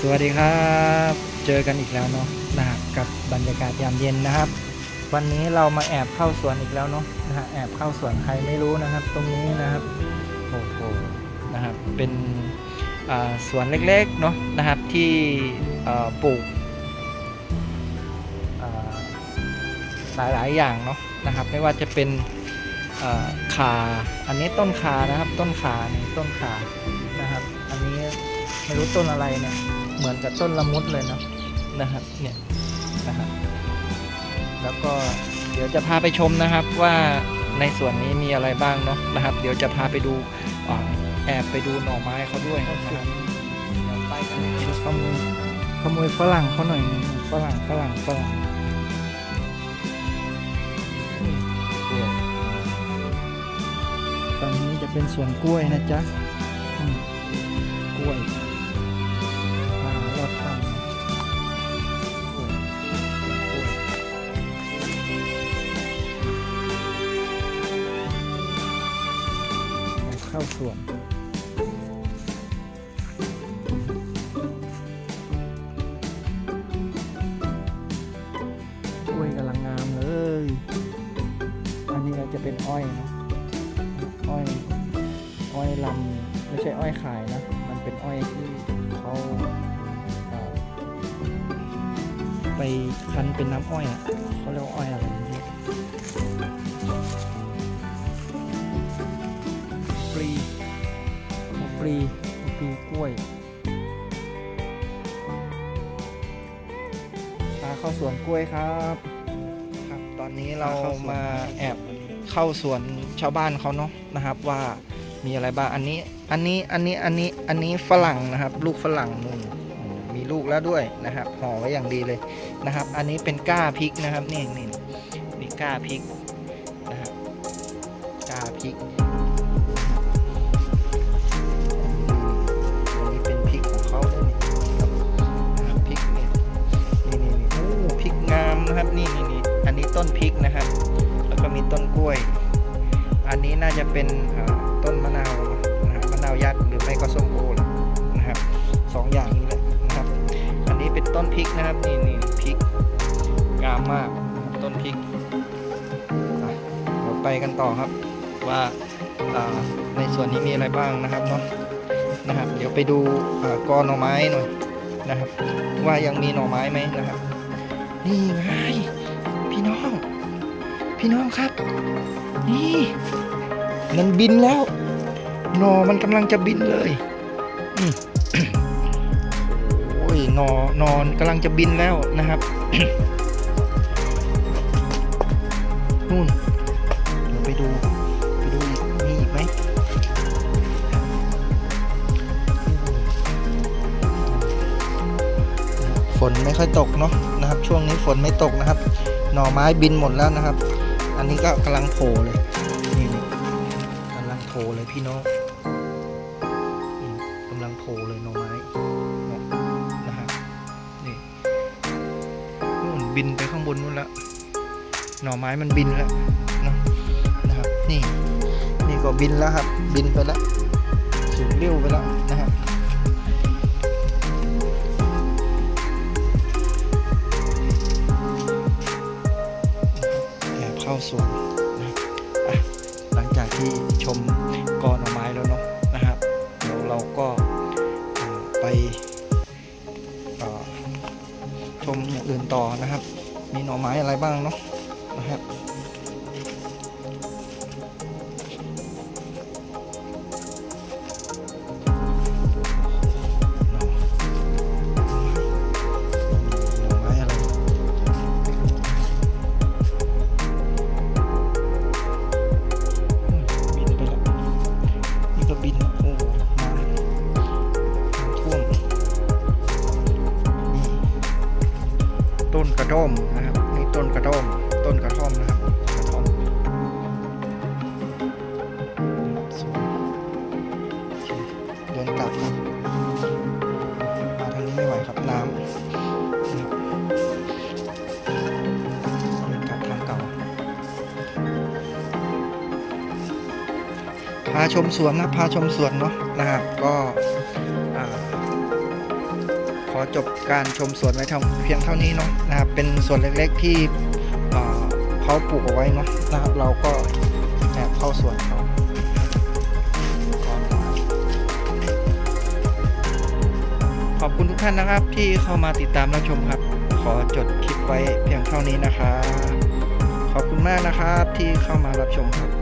สวัสดีครับ เจอกันอีกแล้วเนาะนะครับกับบรรยากาศยามเย็นนะครับ วันนี้เรามาแอบเข้าสวนอีกแล้วเนาะนะฮะแอบเข้าสวนใครไม่รู้นะครับ ตรงนี้นะครับโอ้โหนะครับเป็นสวนเล็กๆเนาะนะครับที่ปลูกอ่าหลายๆอย่างเนาะนะครับไม่ว่าจะเป็นเอ่อขาอันนี้ต้นขานะครับต้นขานี่ต้นขานะครับ อันนี้ไม่รู้ต้นอะไรเนี่ย เหมือนกับต้นละมุดเลยเนาะนะครับเนี่ยนะครับแล้วก็เดี๋ยวจะพาไปชมนะครับว่าในส่วนนี้มีอะไรบ้างเนาะนะครับ เดี๋ยวจะพาไปดูอ่าแอบไปดูหน่อไม้เขาด้วยนะครับเดี๋ยวไปกันเลยขโมยขโมยฝรั่งเขาหน่อยหนึ่งฝรั่งฝรั่งฝรั่งอืมกล้วยฝั่งนี้จะเป็นสวนกล้วยนะจ๊ะอืมกล้วย เข้าสวนกล้วยกำลังงามเลย อันนี้จะเป็นอ้อยนะอ้อย อ้อยลำไม่ใช่อ้อยขายนะ มันเป็นอ้อยที่เขาไปคั้นเป็นน้ำอ้อยอะเขาเรียกว่าอ้อยอะไร หัวปลีหัวปลีกล้วยพาเข้าสวนกล้วยครับครับ ตอนนี้เรามาแอบเข้าสวนชาวบ้านเขาเนาะนะครับว่ามีอะไรบ้างอันนี้อันนี้อันนี้อันนี้อันนี้ฝรั่งนะครับ ลูกฝรั่งนู่นอืมมีลูกแล้วด้วยนะครับห่อไว้อย่างดีเลยนะครับ อันนี้เป็นก้าพริกนะครับนี่นี่นี่ก้าพริกนะครับก้าพริก ต้นพริกนะครับแล้วก็มีต้นกล้วย อันนี้น่าจะเป็นต้นมะนาวนะมะนาวยักษ์หรือไม่ก็ส้มโอนะครับสองอย่างนี้แหละนะครับ อันนี้เป็นต้นพริกนะครับนี่นี่พริกงามมากต้นพริกเราไปกันต่อครับว่าในส่วนนี้มีอะไรบ้างนะครับเนาะนะครับเดี๋ยวไปดูกอหน่อไม้หน่อยนะครับ ว่ายังมีหน่อไม้ไหมนะครับ นี่ไง พี่น้อง พี่น้องครับ นี่ มันบินแล้วหนอมันกำลังจะบินเลยอโอ้ยหนอนอนกำลังจะบินแล้วนะครับนู่นเดี๋ยวไปดูไปดูอีกมีอีกไหมฝนไม่ค่อยตกเนาะนะครับ ช่วงนี้ฝนไม่ตกนะครับ หน่อไม้บินหมดแล้วนะครับ อันนี้ก็กำลังโผล่เลย นี่นี่กำลังโผล่เลยพี่น้องกำลังโผล่เลยหน่อไม้นะครับนี่นู่นบินไปข้างบนนู่นแล้วหน่อไม้มันบินแล้วนะนะครับ นี่ นี่ก็บินแล้วครับ บินไปแล้วสูงเลี้ยวไปแล้วนะครับ สวนนะหลังจากที่ชมกอหน่อไม้แล้วเนาะนะครับเดี๋ยวเราก็ไปชมอย่างอื่นต่อนะครับ มีหน่อไม้อะไรบ้างเนาะนะครับ ต้นกระท่อมนะครับนี่ต้นกระท่อม ต้นกระท่อมนะครับกระท่อมเดินกลับครับมาทางนี้ไม่ไหวครับน้ำกลับทางเก่าพาชมสวนนะพาชมสวนเนาะนะครับก็ อ่าขอจบการชมสวนไว้เท่าเพียงเท่านี้เนาะนะครับ เป็นสวนเล็กๆที่เขาปลูกเอาไว้เนาะนะครับ เราก็แอบเข้าสวนเขาขอบคุณทุกท่านนะครับที่เข้ามาติดตามรับชมครับ ขอจดคลิปไว้เพียงเท่านี้นะครับขอบคุณมากนะครับที่เข้ามารับชมครับ